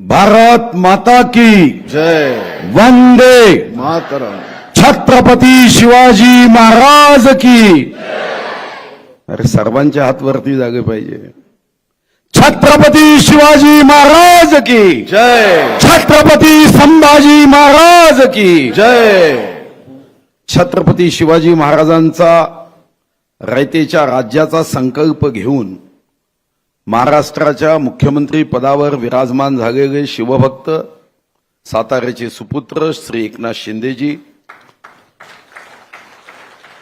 भारत माता की जय। वंदे मातरम। छत्रपती शिवाजी महाराज की। अरे सर्वांच्या हात वरती जागे पाहिजे. छत्रपती शिवाजी महाराज की। जय। छत्रपती संभाजी महाराज की। जय। छत्रपती शिवाजी महाराजांचा रयतेच्या राज्याचा संकल्प घेऊन महाराष्ट्राच्या मुख्यमंत्री पदावर विराजमान झालेले शिवभक्त साताऱ्याचे सुपुत्र श्री एकनाथ शिंदेजी.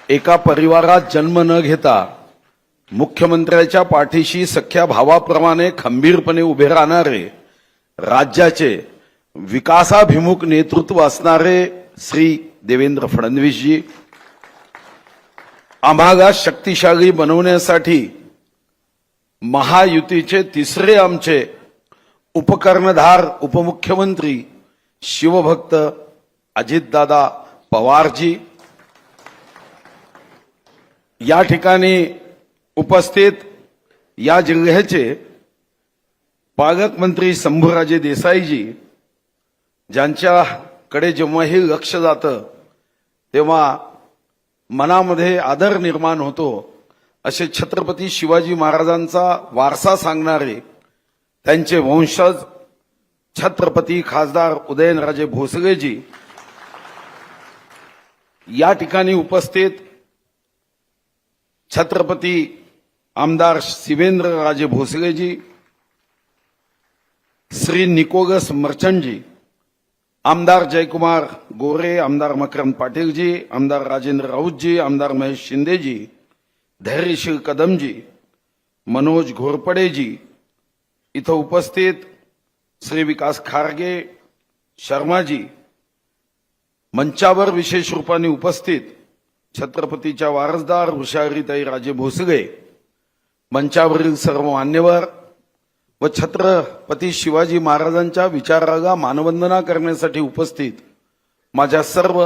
एका परिवारात जन्म न घेता मुख्यमंत्र्याच्या पाठीशी सख्या भावाप्रमाणे खंबीरपणे उभे राहणारे राज्याचे विकासाभिमुख नेतृत्व असणारे श्री देवेंद्र फडणवीसजी. आम्हाला शक्तिशाली बनवण्यासाठी महायुतीचे तिसरे आमचे उपकर्णधार उपमुख्यमंत्री शिवभक्त अजितदादा पवारजी. या ठिकाणी उपस्थित या जिल्ह्याचे पालकमंत्री शंभूराजे देसाईजी ज्यांच्याकडे जेव्हाही लक्ष जातं तेव्हा मनामध्ये आदर निर्माण होतो. असे छत्रपती शिवाजी महाराजांचा वारसा सांगणारे त्यांचे वंशज छत्रपती खासदार उदयनराजे भोसलेजी या ठिकाणी उपस्थित छत्रपती आमदार शिवेंद्र राजे भोसलेजी श्री निकोगस मर्चंटजी आमदार जयकुमार गोरे आमदार मकरंद पाटीलजी आमदार राजेंद्र राऊतजी आमदार महेश शिंदेजी धैर्यशील कदमजी मनोज घोरपडेजी इथं उपस्थित श्री विकास खारगे शर्माजी मंचावर विशेष रूपाने उपस्थित छत्रपतीच्या वारसदार हुशारीताई राजे भोसले मंचावरील सर्व मान्यवर व छत्रपती शिवाजी महाराजांच्या विचाराला मानवंदना करण्यासाठी उपस्थित माझ्या सर्व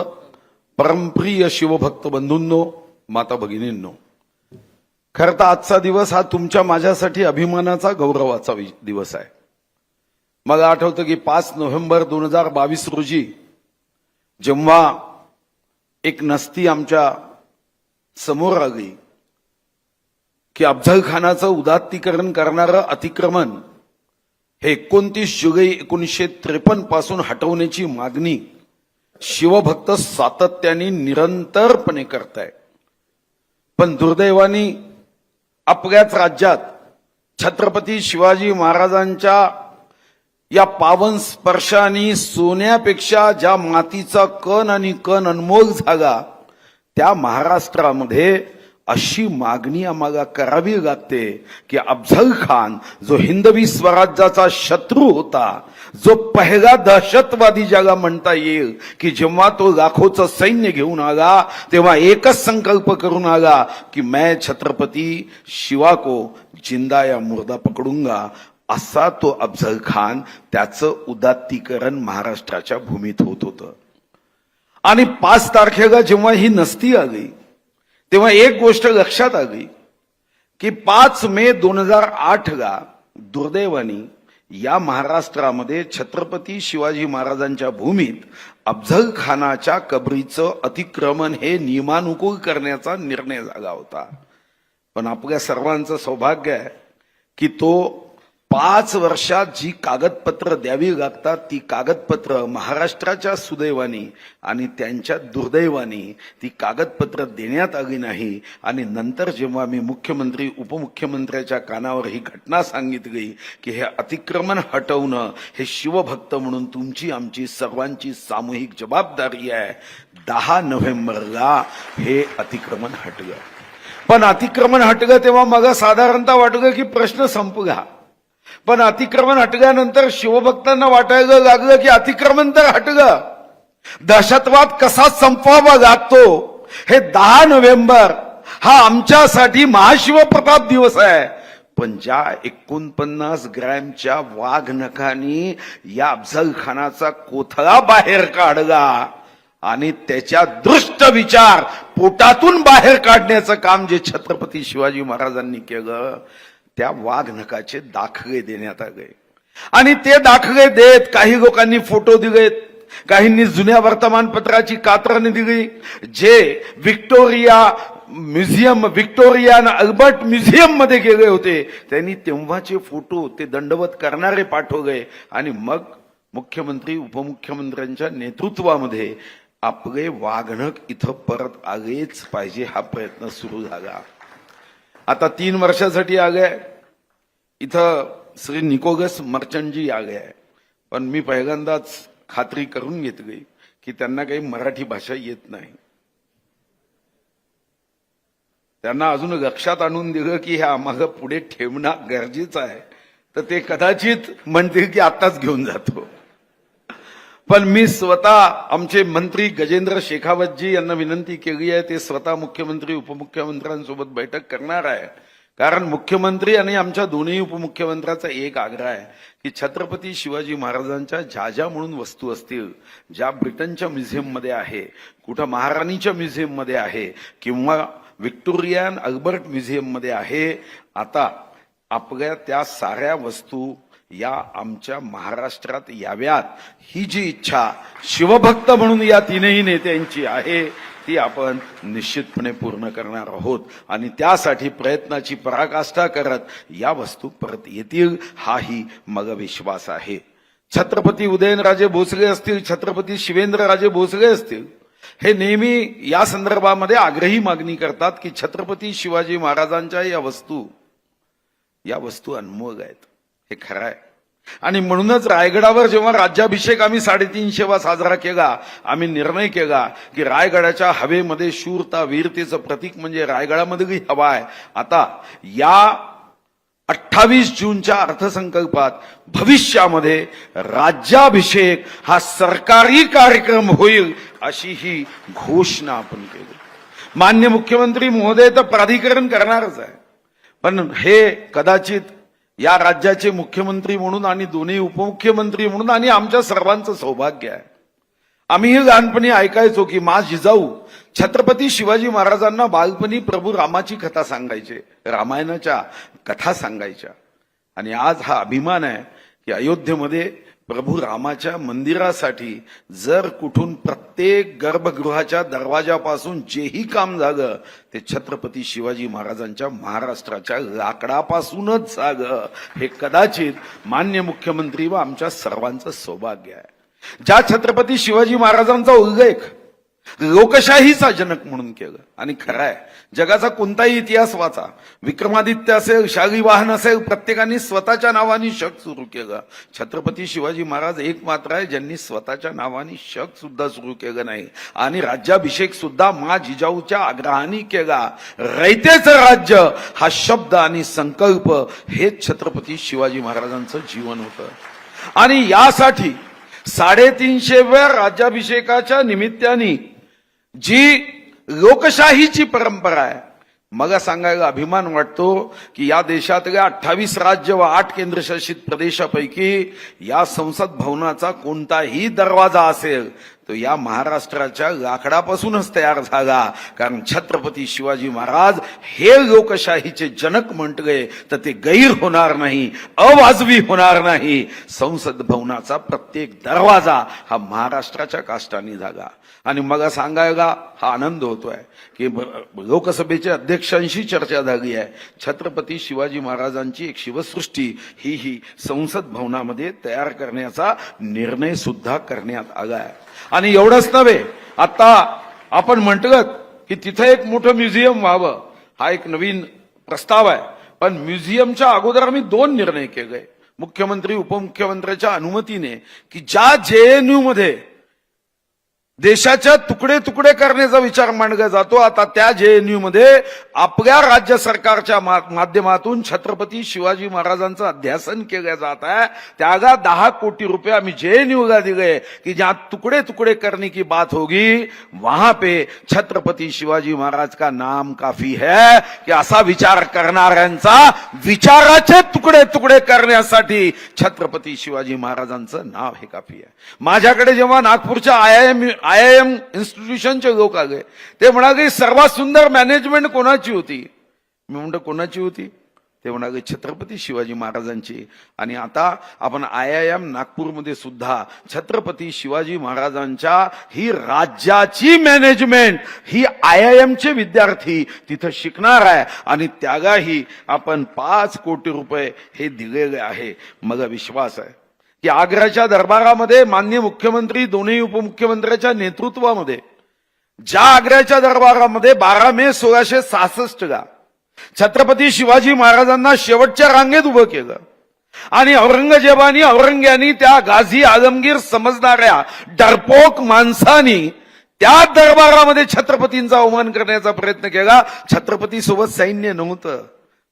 परमप्रिय शिवभक्त बंधूंनो माता भगिनींनो. खरं तर आजचा दिवस हा तुमच्या माझ्यासाठी अभिमानाचा गौरवाचा वि- दिवस आहे. मला आठवतं की पाच नोव्हेंबर दोन हजार बावीस रोजी जेव्हा एक नसती आमच्यासमोर आली की अफजल खानाचं उदात्तीकरण करणारं अतिक्रमण हे एकोणतीस जुलै एकोणीसशे त्रेपन्नपासून हटवण्याची मागणी शिवभक्त सातत्याने निरंतरपणे करताय. पण दुर्दैवानी आपल्याच राज्यात छत्रपती शिवाजी महाराजांच्या या पावन स्पर्शाने सोन्यापेक्षा ज्या मातीचा कण आणि कण अनमोल झाला त्या महाराष्ट्रामध्ये अशी मागणी आम्हाला करावी लागते की अफझल खान जो हिंदवी स्वराज्याचा शत्रू होता जो पहिला दहशतवादी ज्याला म्हणता येईल की जेव्हा तो लाखोचं सैन्य घेऊन आला तेव्हा एकच संकल्प करून आला की मैं छत्रपती शिवाको जिंदा या मुर्दा पकडूंगा असा तो अफझल खान त्याचं उदात्तीकरण महाराष्ट्राच्या भूमीत होत होतं. आणि पाच तारखेला जेव्हा ही नसती आली तेव्हा एक गोष्ट लक्षात आली की पाच मे दोन हजार आठला दुर्दैवानी या महाराष्ट्रामध्ये छत्रपती शिवाजी महाराजांच्या भूमीत अफझल खानाच्या कबरीचं अतिक्रमण हे नियमानुकूल करण्याचा निर्णय झाला होता. पण आपल्या सर्वांचं सौभाग्य आहे की तो पाच वर्षात जी कागदपत्र द्यावी लागतात ती कागदपत्र महाराष्ट्राच्या सुदैवानी आणि त्यांच्या दुर्दैवानी ती कागदपत्र देण्यात आली नाही. आणि नंतर जेव्हा मी मुख्यमंत्री उपमुख्यमंत्र्याच्या कानावर ही घटना सांगितली की हे अतिक्रमण हटवणं हे शिवभक्त म्हणून तुमची आमची सर्वांची सामूहिक जबाबदारी आहे दहा नोव्हेंबरला हे अतिक्रमण हटलं. पण अतिक्रमण हटलं तेव्हा मग साधारणतः वाटलं की प्रश्न संपला पण अतिक्रमण हटल्यानंतर शिवभक्तांना वाटायला लागलं की अतिक्रमण तर हटलं. दहशतवाद कसा संपवावा लागतो? हे दहा नोव्हेंबर हा आमच्यासाठी महाशिवप्रताप दिवस आहे. पण ज्या एकोणपन्नास ग्रॅमच्या वाघ नखानी या अफजल खानाचा कोथळा बाहेर काढला आणि त्याच्या दृष्ट विचार पोटातून बाहेर काढण्याचं काम जे छत्रपती शिवाजी महाराजांनी केलं त्या वाघनखाचे दाखले देण्यात आले. आणि ते दाखले देत काही लोकांनी फोटो दिलेत काहींनी जुन्या वर्तमानपत्राची कात्रणं दिली. जे विक्टोरिया म्युझियम व्हिक्टोरिया आणि अल्बर्ट म्युझियममध्ये गेले होते. त्यांनी तेव्हाचे फोटो ते दंडवत करणारे पाठवले. आणि मग मुख्यमंत्री उपमुख्यमंत्र्यांच्या नेतृत्वामध्ये आपले वागणक इथं परत आलेच पाहिजे हा प्रयत्न सुरू झाला. आता तीन वर्षासाठी आले इथं श्री निकोगस मर्चंटजी आले आहे. पण मी पहिल्यांदाच खात्री करून घेतली की त्यांना काही मराठी भाषा येत नाही. त्यांना अजून लक्षात आणून दिलं की हे आम्हाला पुढे ठेवणं गरजेचं आहे. तर ते कदाचित म्हणतील की आत्ताच घेऊन जातो. पण मी स्वतः आमचे मंत्री गजेंद्र शेखावतजी यांना विनंती केली आहे ते स्वतः मुख्यमंत्री उपमुख्यमंत्र्यांसोबत बैठक करणार आहे. कारण मुख्यमंत्री आणि आमच्या दोन्ही उपमुख्यमंत्र्याचा एक आग्रह आहे की छत्रपती शिवाजी महाराजांच्या ज्या ज्या म्हणून वस्तू असतील ज्या ब्रिटनच्या म्युझियममध्ये आहे कुठं महाराणीच्या म्युझियममध्ये आहे किंवा विक्टोरियन अल्बर्ट म्युझियममध्ये आहे आता आपल्या त्या साऱ्या वस्तू या आमच्या महाराष्ट्रात याव्यात. ही जी इच्छा शिवभक्त म्हणून या तीनही नेत्यांची आहे ती आपण निश्चितपणे पूर्ण करणार आहोत. आणि त्यासाठी प्रयत्नाची पराकाष्ठा करत या वस्तू परत येतील हाही मग विश्वास आहे. छत्रपती उदयनराजे भोसले असतील छत्रपती शिवेंद्रराजे भोसले असतील हे नेहमी या संदर्भामध्ये आग्रही मागणी करतात की छत्रपती शिवाजी महाराजांच्या या वस्तू या वस्तू अनमोल आहेत. हे खरं आहे आणि म्हणूनच रायगडावर जेव्हा राज्याभिषेक आम्ही साडेतीनशेवा साजरा केला आम्ही निर्णय केला की रायगडाच्या हवेमध्ये शूरता वीरतेचं प्रतीक म्हणजे रायगडामध्ये हवा आहे. आता या अठ्ठावीस जूनच्या अर्थसंकल्पात भविष्यामध्ये राज्याभिषेक हा सरकारी कार्यक्रम होईल अशी ही घोषणा आपण केली. मान्य मुख्यमंत्री महोदय तर प्राधिकरण करणारच आहे. पण हे कदाचित या राज्याचे मुख्यमंत्री म्हणून आणि दोन्ही उपमुख्यमंत्री म्हणून आणि आमच्या सर्वांचं सौभाग्य आहे. आम्ही हे लहानपणी ऐकायचो की मा जिजाऊ छत्रपती शिवाजी महाराजांना बालपणी प्रभू रामाची कथा सांगायचे रामायणाच्या कथा सांगायच्या. आणि आज हा अभिमान आहे की अयोध्येमध्ये प्रभू रामाच्या मंदिरासाठी जर कुठून प्रत्येक गर्भगृहाच्या दरवाजापासून जेही काम झालं ते छत्रपती शिवाजी महाराजांच्या महाराष्ट्राच्या लाकडापासूनच झालं. हे कदाचित मान्य मुख्यमंत्री व आमच्या सर्वांचं सौभाग्य आहे. ज्या छत्रपती शिवाजी महाराजांचा उल्लेख लोकशाहीचा जनक म्हणून केलं. आणि खरं आहे जगाचा कोणताही इतिहास वाचा. विक्रमादित्य असेल शाली वाहन असेल प्रत्येकाने स्वतःच्या नावाने शक सुरू केलं. छत्रपती शिवाजी महाराज एक मात्र आहे ज्यांनी स्वतःच्या नावाने शक सुद्धा सुरू केलं नाही. आणि राज्याभिषेक सुद्धा मा जिजाऊच्या आग्रहाने केला. रयतेचं राज्य हा शब्द आणि संकल्प हेच छत्रपती शिवाजी महाराजांचं जीवन होतं. आणि यासाठी साडेतीनशेव्या राज्याभिषेकाच्या निमित्ताने जी लोकशाहीची परंपरा आहे. मला सांगायला अभिमान वाटतो की या देशातल्या अठ्ठावीस राज्य व आठ केंद्रशासित प्रदेशापैकी या संसद भवनाचा कोणताही दरवाजा असेल तो या महाराष्ट्राच्या लाकडापासूनच तयार झाला. कारण छत्रपती शिवाजी महाराज हे लोकशाहीचे जनक म्हटले तर ते गैर होणार नाही अवाजवी होणार नाही. संसद भवनाचा प्रत्येक दरवाजा हा महाराष्ट्राच्या काष्टाने झाला. आणि मला सांगायला हा आनंद होतोय की लोकसभेच्या अध्यक्षांशी चर्चा झाली आहे. छत्रपती शिवाजी महाराजांची एक शिवसृष्टी ही ही संसद भवनामध्ये तयार करण्याचा निर्णय सुद्धा करण्यात आला आहे. आणि एवढंच नव्हे आता आपण म्हटलं की तिथं एक मोठं म्युझियम व्हावं हा एक नवीन प्रस्ताव आहे. पण म्युझियमच्या अगोदर आम्ही दोन निर्णय केले. मुख्यमंत्री उपमुख्यमंत्र्याच्या अनुमतीने की ज्या जेएनयू मध्ये देशाच्या तुकडे तुकडे करण्याचा विचार मांडला जातो. आता त्या जेएनयू मध्ये आपल्या राज्य सरकारच्या मा- माध्यमातून छत्रपती शिवाजी महाराजांचं अध्यासन केलं जात आहे. त्याला दहा कोटी रुपये आम्ही जेएनयूला दिले की ज्या तुकडे तुकडे करणे की बात होगी वहां पे छत्रपती शिवाजी महाराज का नाम काफी है की असा विचार करणाऱ्यांचा विचाराचे तुकडे तुकडे करण्यासाठी छत्रपती शिवाजी महाराजांचं नाव हे काफी आहे. माझ्याकडे जेव्हा नागपूरच्या I I M I I इन्स्टिट्यूशनचे लोक आले. ते म्हणाले सर्वात सुंदर मॅनेजमेंट कोणाची होती? मी म्हणतो कोणाची होती? ते म्हणाले छत्रपती शिवाजी महाराजांची. आणि आता आपण आय आय एम नागपूरमध्ये सुद्धा छत्रपती शिवाजी महाराजांच्या ही राज्याची मॅनेजमेंट ही आय आय एमचे विद्यार्थी तिथं शिकणार आहे. आणि त्यागाही आपण पाच कोटी रुपये हे दिलेले आहे. मला विश्वास आहे. की आग्र्याच्या दरबारामध्ये मान्य मुख्यमंत्री दोन्ही उपमुख्यमंत्र्याच्या नेतृत्वामध्ये ज्या आग्र्याच्या दरबारामध्ये बारा मे सोळाशे सहासष्ट ला छत्रपती शिवाजी महाराजांना शेवटच्या रांगेत उभं केलं. आणि औरंगजेबानी औरंग्यानी त्या गाझी आलमगीर समजणाऱ्या डरपोक माणसानी त्या दरबारामध्ये छत्रपतींचा अवमान करण्याचा प्रयत्न केला. छत्रपती सोबत सैन्य नव्हतं.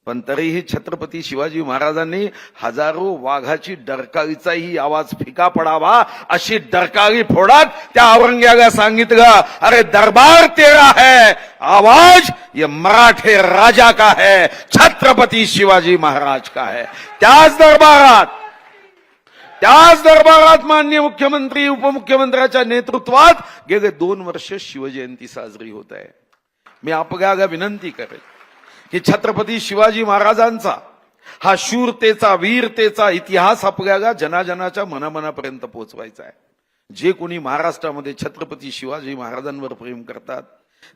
पण तरीही छत्रपती शिवाजी महाराजांनी हजारो वाघाची डरकाळीचाही आवाज फिका पडावा अशी डरकाळी फोडात त्या औरंग्याला सांगितलं अरे दरबार तेरा है आवाज ये मराठे राजा का है छत्रपती शिवाजी महाराज का है. त्याच दरबारात त्याच दरबारात मान्य मुख्यमंत्री उपमुख्यमंत्र्याच्या नेतृत्वात गेले दोन वर्ष शिवजयंती साजरी होत आहे. मी आपल्याला विनंती करेल की छत्रपती शिवाजी महाराजांचा हा शूरतेचा वीरतेचा इतिहास आपल्याला जनाजनाच्या मनामनापर्यंत पोहोचवायचा आहे. जे कोणी महाराष्ट्रामध्ये छत्रपती शिवाजी महाराजांवर प्रेम करतात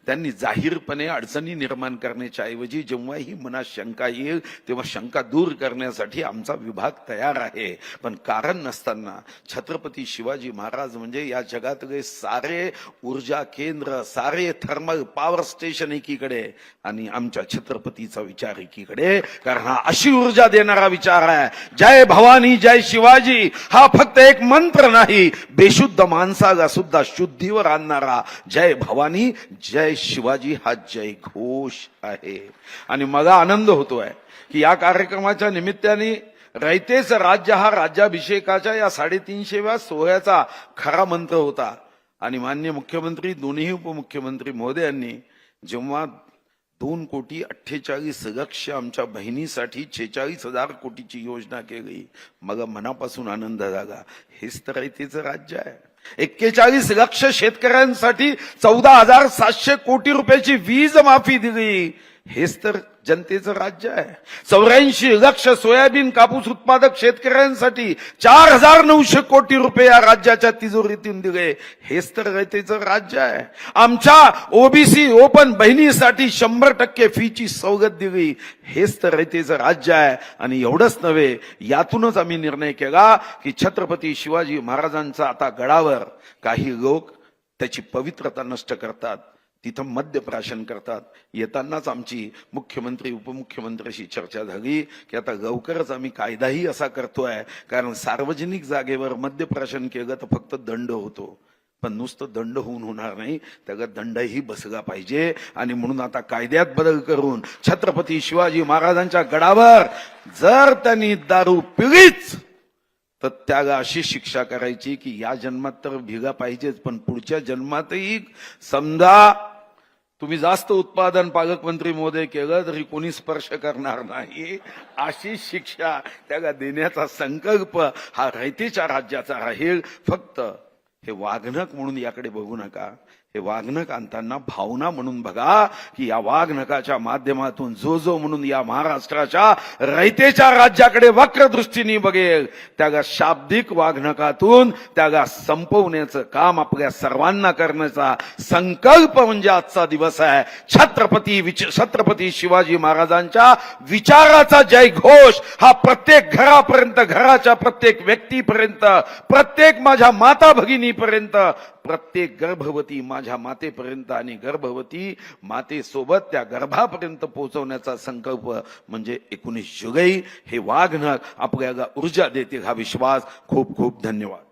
त्यांनी जाहीरपणे अडचणी निर्माण करण्याच्या ऐवजी जेव्हाही मनात शंका येईल तेव्हा शंका दूर करण्यासाठी आमचा विभाग तयार आहे. पण कारण नसताना छत्रपती शिवाजी महाराज म्हणजे या जगातले सारे ऊर्जा केंद्र सारे थर्मल पॉवर स्टेशन एकीकडे आणि आमच्या छत्रपतीचा विचार एकीकडे. कारण हा अशी ऊर्जा देणारा विचार आहे. जय भवानी जय शिवाजी. हा फक्त एक मंत्र नाही. बेशुद्ध माणसाला सुद्धा शुद्धीवर आणणारा जय भवानी जय शिवाजी हा जय घोष आहे. आणि मला आनंद होतोय की या कार्यक्रमाच्या निमित्ताने रयतेच राज्य हा राज्याभिषेकाच्या या साडेतीनशेव्या सोहळ्याचा खरा मंत्र होता. आणि मान्य मुख्यमंत्री दोन्ही उपमुख्यमंत्री महोदयांनी जेव्हा दोन कोटी अठ्ठेचाळीस लक्ष आमच्या बहिणीसाठी छेचाळीस हजार कोटीची योजना केली मग मनापासून आनंद झाला. हेच तर रयतेचं राज्य आहे. एक्केचाळीस लक्ष शेतकऱ्यांसाठी चौदा हजार सातशे कोटी रुपयाची वीज माफी दिली. हेच तर जनतेचं राज्य आहे. चौऱ्याऐंशी लक्ष सोयाबीन कापूस उत्पादक शेतकऱ्यांसाठी चार हजार नऊशे कोटी रुपये या राज्याच्या तिजोरीतून दिले. हेच तर रयतेचं राज्य आहे. आमच्या ओबीसी ओपन बहिणीसाठी शंभर टक्के फीची सवलत दिली. हेच तर रयतेचं राज्य आहे. आणि एवढंच नव्हे यातूनच आम्ही निर्णय केला की छत्रपती शिवाजी महाराजांचा आता गडावर काही लोक त्याची पवित्रता नष्ट करतात. तिथं मद्यप्राशन करतात. येतानाच आमची मुख्यमंत्री उपमुख्यमंत्र्याशी चर्चा झाली की आता लवकरच आम्ही कायदाही असा करतोय कारण सार्वजनिक जागेवर मद्यप्राशन केलं तर फक्त दंड होतो. पण नुसतं दंड होऊन होणार नाही त्याला दंडही बसला पाहिजे. आणि म्हणून आता कायद्यात बदल करून छत्रपती शिवाजी महाराजांच्या गडावर जर त्यांनी दारू पिळीच तर त्याला अशी शिक्षा करायची की या जन्मात तर भिगा पाहिजेच पण पुढच्या जन्मातही समजा तुम्ही जास्त उत्पादन पालकमंत्री मोदय केलं तरी कोणी स्पर्श करणार नाही. अशी शिक्षा त्याला देण्याचा संकल्प हा रयतेच्या राज्याचा राहील. फक्त हे वाघनक म्हणून याकडे बघू नका. हे वाघनक आणताना भावना म्हणून बघा की या वाघनकाच्या माध्यमातून जो जो म्हणून या महाराष्ट्राच्या रयतेच्या राज्याकडे वक्र दृष्टीने बघेल त्यागा शाब्दिक वाघनकातून त्यागा संपवण्याचं काम आपल्या सर्वांना करण्याचा संकल्प म्हणजे आजचा दिवस आहे. छत्रपती विच- छत्रपती शिवाजी महाराजांच्या विचाराचा जय घोष हा प्रत्येक घरापर्यंत घराच्या प्रत्येक व्यक्तीपर्यंत प्रत्येक माझ्या माता भगिनीपर्यंत प्रत्येक गर्भवती माझ्या मातेपर्यंत आणि गर्भवती मातेसोबत त्या गर्भापर्यंत पोहोचवण्याचा संकल्प म्हणजे एकोणीस जुलै हे वाघनक आपल्याला ऊर्जा देतील हा विश्वास. खूप खूप धन्यवाद.